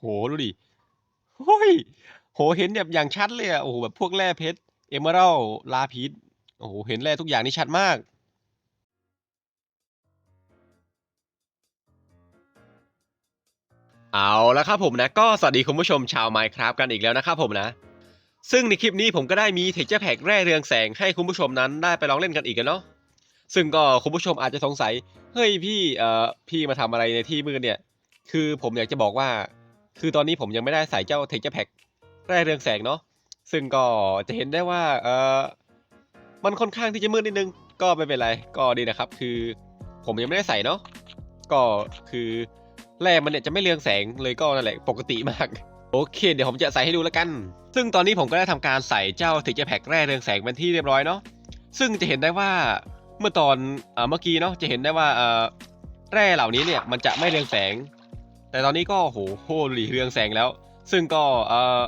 โหดูดิโอ้ยโหเห็นแบบอย่างชัดเลยอะโอ้โหแบบพวกแร่เพชรเอเมอรัลลาพิสโอ้โหเห็นแร่ทุกอย่างนี่ชัดมากเอาแล้วครับผมนะก็สวัสดีคุณผู้ชมชาว Minecraft กันอีกแล้วนะครับผมนะ ซึ่งในคลิปนี้ผมก็ได้มีเทคเจอร์แพ็กแร่เรืองแสงให้คุณผู้ชมนั้นได้ไปลองเล่นกันอีกกันเนาะซึ่งก็คุณผู้ชมอาจจะสงสัยเฮ้ยพี่เอ่อพี่มาทำอะไรในที่มืดเนี่ย คือผมอยากจะบอกว่า คือตอนนี้ผมยังไม่ได้ใส่เจ้าเทคเจอร์แพ็กแร่เรืองแสงเนาะซึ่งก็จะเห็นได้ว่าเออมันค่อนข้างที่จะมืดนิดนึง ก็ไม่เป็นไรก็ดีนะครับ คือผมยังไม่ได้ใส่เนาะก็คือแร่มันเนี่ยจะไม่เรืองแสงเลยก็นั่นแหละปกติมากโอเค เดี๋ยวผมจะใส่ให้ดูแล้วกัน ซึ่งตอนนี้ผมก็ได้ทำการใส่เจ้าถึงจะแพ็กแร่เรืองแสงเป็นที่เรียบร้อยเนาะซึ่งจะเห็นได้ว่าเมื่อตอนเมื่อกี้เนาะจะเห็นได้ว่าแร่เหล่านี้เนี่ยมันจะไม่เรืองแสง แต่ตอนนี้ก็โหโหหลีเรืองแสงแล้ว ซึ่งก็เออ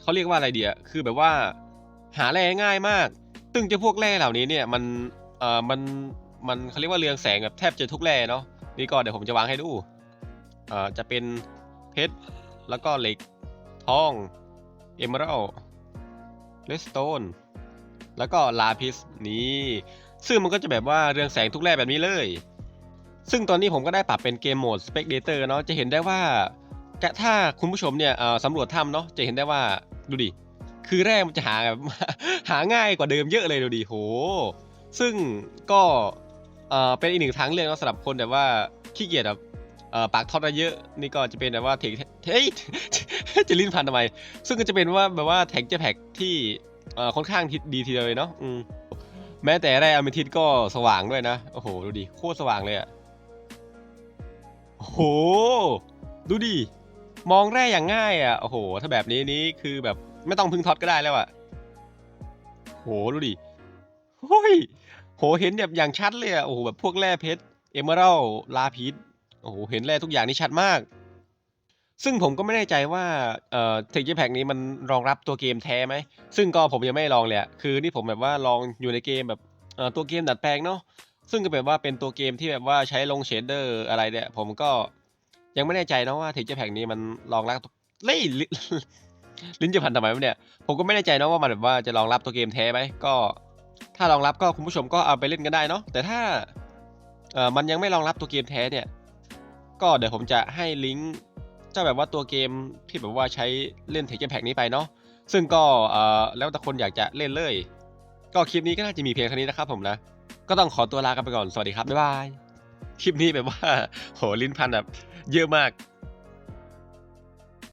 เขาเรียกว่าอะไรเดียคือแบบว่า หาแร่ง่ายมาก ซึ่งจ้าพวกแร่เหล่านี้เนี่ยมันเออมันมันเขาเรียกว่าเรืองแสงแบบแทบจะทุกแร่เนาะนี่ก็เดี๋ยวผมจะวางให้ดูเออจะเป็นเพชรแล้วก็เหล็กทองเอเมอรัลเลสโตนแล้วก็ลาพิสนี่ซึ่งมันก็จะแบบว่าเรืองแสงทุกแร่แบบนี้เลย ซึ่งตอนนี้ผมก็ได้ปรับเป็นเกมโหมด Spectator เนาะจะเห็นได้ว่าถ้าคุณผู้ชมเนี่ยสำรวจถ้ำเนาะจะเห็นได้ว่าดูดิ คือแร่มันจะหาแบบหาง่ายกว่าเดิมเยอะเลยดูดิโห ซึ่งก็เป็นอีกหนึ่งทางเลือกเนาะสำหรับคนแบบว่าขี้เกียจแบบปากทอดเยอะนี่ก็จะเป็นแบบว่าเทคเฮ้ยจะลิ้นพันทำไม ซึ่งก็จะเป็นว่าแบบว่าแท็กจอร์แพ็กที่ค่อนข้างดีทีเดียวเลยเนาะแม้แต่แร่อเมทิสก็สว่างด้วยนะ โอ้โห ดูดิ โคตรสว่างเลยอะ โอ้โห ดูดิ มองแร่อย่างง่ายอะ โอ้โห ถ้าแบบนี้นี้คือแบบไม่ต้องพึ่งท็อตก็ได้แล้วอะ โห ดูดิโอ้ย โห เห็นแบบอย่างชัดเลยอะ โอ้โห แบบพวกแร่เพชร เอเมอรัลลาพิสโอ้โห เห็นแร่ทุกอย่างนี่ชัดมาก ซึ่งผมก็ไม่แน่ใจว่า เอ่อเทคเจอร์แพ็กนี้มันรองรับตัวเกมแท้ไหม ซึ่งก็ผมยังไม่ลองเลยคือนี่ผมแบบว่าลองอยู่ในเกมแบบ เอ่อ ตัวเกมดัดแปลงเนาะ ซึ่งก็แบบว่าเป็นตัวเกมที่แบบว่าใช้ลงเชดเดอร์อะไรเนี่ยผมก็ยังไม่แน่ใจนะว่าเทคเจแพ็กนี้มันรองรับเล่ยลิ้นลิ้นจะพันทำไมวะเนี่ย ผมก็ไม่แน่ใจนะว่ามันแบบว่าจะรองรับตัวเกมแท้ไหมก็ ถ้ารองรับก็คุณผู้ชมก็เอาไปเล่นกันได้เนาะแต่ถ้าเอ่อมันยังไม่รองรับตัวเกมแท้เนี่ย ก็เดี๋ยวผมจะให้ลิงก์เจ้าแบบว่าตัวเกมที่แบบว่าใช้เล่นเทคเจแพ็กนี้ไปเนาะซึ่งก็เอ่อแล้วแต่คนอยากจะเล่นเลย ก็คลิปนี้ก็น่าจะมีเพียงเท่านี้นะครับผมนะ ก็ต้องขอตัวลากันไปก่อน สวัสดีครับ บ๊ายบาย คลิปนี้แบบว่า โหลิ้นพันแบบเยอะมาก